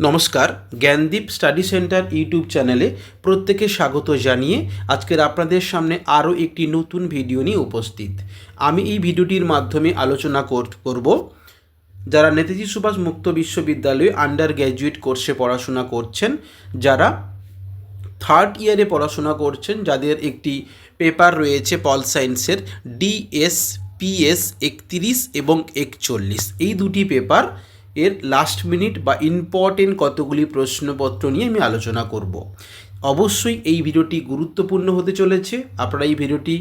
নমস্কার, Gyandeep study centre YouTube চ্যানেলে প্রত্যেকে স্বাগত জানিয়ে আজকের আপনাদের সামনে আরও একটি নতুন ভিডিও নিয়ে উপস্থিত। আমি এই ভিডিওটির মাধ্যমে আলোচনা কর- করব। যারা নেতাজি সুভাষ মুক্ত বিশ্ববিদ্যালয়ে আন্ডার গ্র্যাজুয়েট কোর্সে পড়াশোনা করছেন, যারা থার্ড ইয়ারে পড়াশোনা করছেন, যাদের একটি পেপার রয়েছে পল সায়েন্সের ডিএস পিএস একত্রিশ এবং একচল্লিশ। এই দুটি পেপার এর লাস্ট মিনিট বা ইম্পর্টেন্ট কতগুলি প্রশ্নপত্র নিয়ে আমি আলোচনা করব। অবশ্যই এই ভিডিওটি গুরুত্বপূর্ণ হতে চলেছে। আপনারা এই ভিডিওটি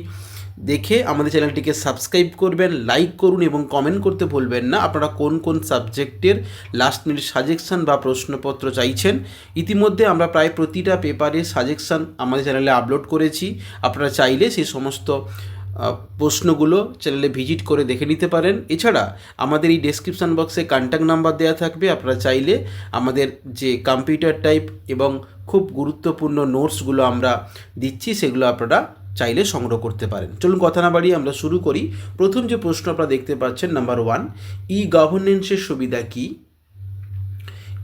দেখে আমাদের চ্যানেলটিকে সাবস্ক্রাইব করবেন লাইক করুন এবং কমেন্ট করতে ভুলবেন না। আপনারা কোন কোন সাবজেক্টের লাস্ট মিনিট সাজেকশান বা প্রশ্নপত্র চাইছেন, ইতিমধ্যে আমরা প্রায় প্রতিটা পেপারে সাজেকশান আমাদের চ্যানেলে আপলোড করেছি। আপনারা চাইলে সেই সমস্ত প্রশ্নগুলো চ্যানেলে ভিজিট করে দেখে নিতে পারেন। এছাড়া আমাদের এই ডেসক্রিপশান বক্সে কন্ট্যাক্ট নাম্বার দেওয়া থাকবে, আপনারা চাইলে আমাদের যে কম্পিউটার টাইপ এবং খুব গুরুত্বপূর্ণ নোটসগুলো আমরা দিচ্ছি, সেগুলো আপনারা চাইলে সংগ্রহ করতে পারেন। চলুন কথা না বাড়িয়ে আমরা শুরু করি। প্রথম যে প্রশ্ন আপনারা দেখতে পাচ্ছেন নাম্বার ওয়ান ই গভর্নেন্সের সুবিধা কী?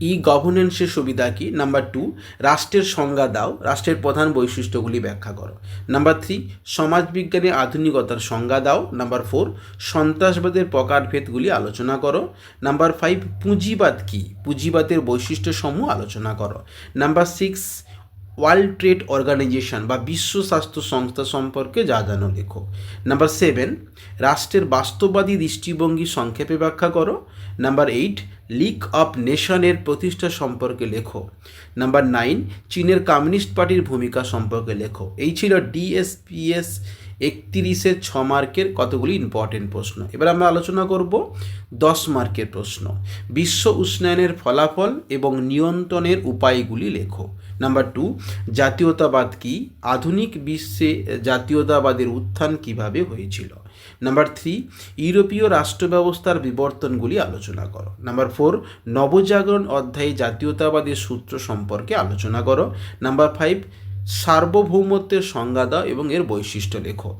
ই গভর্নেন্সের সুবিধা কী? নাম্বার টু রাষ্ট্রের সংজ্ঞা দাও, রাষ্ট্রের প্রধান বৈশিষ্ট্যগুলি ব্যাখ্যা করো। নাম্বার থ্রি সমাজবিজ্ঞানে আধুনিকতার সংজ্ঞা দাও। নাম্বার ফোর সন্ত্রাসবাদের প্রকারভেদগুলি আলোচনা করো। নাম্বার ফাইভ পুঁজিবাদ কী? পুঁজিবাদের বৈশিষ্ট্যসমূহ আলোচনা করো। Number six World Trade Organization বা বিশ্ব স্বাস্থ্য সংস্থা সম্পর্কে যা জানো লেখো নাম্বার সেভেন, রাষ্ট্রের বাস্তববাদী দৃষ্টিভঙ্গি সংক্ষেপে ব্যাখ্যা করো। নাম্বার এইট, লিগ অফ নেশনের প্রতিষ্ঠা সম্পর্কে লেখো। নাম্বার নাইন, চীনের কমিউনিস্ট পার্টির ভূমিকা সম্পর্কে লেখো। এই ছিল ডিএসপিএস একত্রিশের ছ মার্কের কতগুলি ইম্পর্টেন্ট প্রশ্ন। এবার আমরা আলোচনা করব দশ মার্কের প্রশ্ন। বিশ্ব উষ্ণায়নের ফলাফল এবং নিয়ন্ত্রণের উপায়গুলি লেখো। নাম্বার টু জাতীয়তাবাদ কি? আধুনিক বিশ্বে জাতীয়তাবাদের উত্থান কীভাবে হয়েছিল? নাম্বার থ্রি ইউরোপীয় রাষ্ট্র ব্যবস্থার বিবর্তনগুলি আলোচনা করো। নাম্বার ফোর নবজাগরণ অধ্যায়ে জাতীয়তাবাদের সূত্র সম্পর্কে আলোচনা করো। নাম্বার ফাইভ সার্বভৌমত্বের সংজ্ঞা দাও এবং এর বৈশিষ্ট্য লেখো।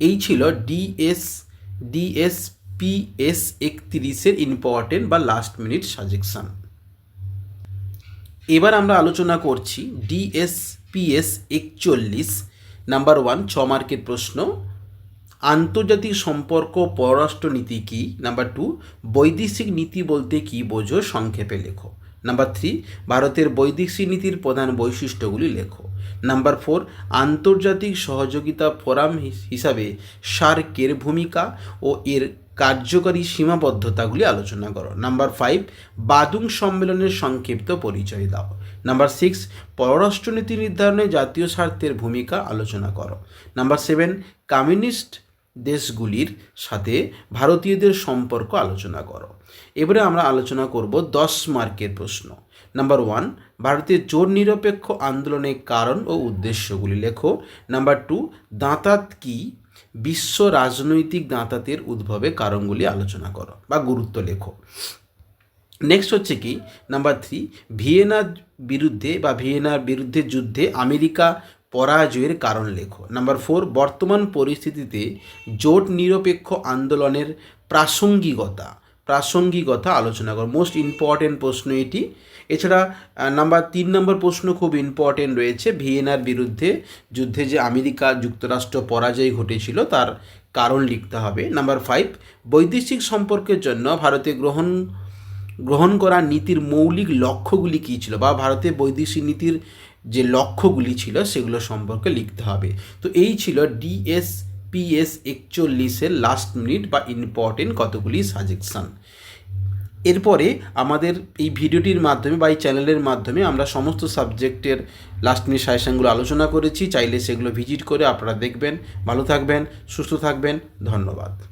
এই ছিল ডিএস, ডিএসপিএস একত্রিশের ইম্পর্টেন্ট বা লাস্ট মিনিট সাজেকশন এবার আমরা আলোচনা করছি ডিএসপিএস একচল্লিশ নাম্বার ওয়ান ছ মার্কের প্রশ্ন। আন্তর্জাতিক সম্পর্ক পররাষ্ট্রনীতি কী? নাম্বার টু বৈদেশিক নীতি বলতে কী বোঝো? সংক্ষেপে লেখো। নাম্বার থ্রি ভারতের বৈদেশিক নীতির প্রধান বৈশিষ্ট্যগুলি লেখো। নাম্বার ফোর আন্তর্জাতিক সহযোগিতা ফোরাম হিসাবে সার্কের ভূমিকা ও এর কার্যকারী সীমাবদ্ধতাগুলি আলোচনা করো। নাম্বার ফাইভ বাদুং সম্মেলনের সংক্ষিপ্ত পরিচয় দাও। নাম্বার সিক্স পররাষ্ট্রনীতি নির্ধারণে জাতীয় স্বার্থের ভূমিকা আলোচনা করো। নাম্বার সেভেন কমিউনিস্ট দেশগুলির সাথে ভারতীয়দের সম্পর্ক আলোচনা করো। এবারে আমরা আলোচনা করব দশ মার্কের প্রশ্ন। নাম্বার ওয়ান ভারতের জোর নিরপেক্ষ আন্দোলনের কারণ ও উদ্দেশ্যগুলি লেখো। নাম্বার টু দাঁতাত কি? বিশ্ব রাজনৈতিক দাঁতাতের উদ্ভবে কারণগুলি আলোচনা করো বা গুরুত্ব লেখো। নেক্সট হচ্ছে কি? নাম্বার থ্রি ভিয়েনার বিরুদ্ধে বা ভিয়েনার বিরুদ্ধে যুদ্ধে আমেরিকা পরাজয়ের কারণ লেখো। নাম্বার ফোর বর্তমান পরিস্থিতিতে জোট নিরপেক্ষ আন্দোলনের প্রাসঙ্গিকতা। প্রাসঙ্গিকতা আলোচনা করো। মোস্ট ইম্পর্টেন্ট প্রশ্ন এটি। এছাড়া নাম্বার তিন নম্বর প্রশ্ন খুব ইম্পর্টেন্ট রয়েছে। ভিয়েনার বিরুদ্ধে যুদ্ধে যে আমেরিকা যুক্তরাষ্ট্র পরাজয় ঘটেছিল, তার কারণ লিখতে হবে। নাম্বার ফাইভ বৈদেশিক সম্পর্কের জন্য ভারতে গ্রহণ গ্রহণ করা নীতির মৌলিক লক্ষ্যগুলি কী ছিল বা ভারতের বৈদেশিক নীতির যে লক্ষ্যগুলি ছিল সেগুলো সম্পর্কে লিখতে হবে। তো এই ছিল ডিএস পিএস একচল্লিশের লাস্ট মিনিট বা ইম্পর্টেন্ট কতগুলি সাজেকশান এরপরে আমাদের এই ভিডিওটির মাধ্যমে বা এই চ্যানেলের মাধ্যমে আমরা সমস্ত সাবজেক্টের লাস্ট মিনিট সাজেশানগুলো আলোচনা করেছি। চাইলে সেগুলো ভিজিট করে আপনারা দেখবেন। ভালো থাকবেন, সুস্থ থাকবেন। ধন্যবাদ।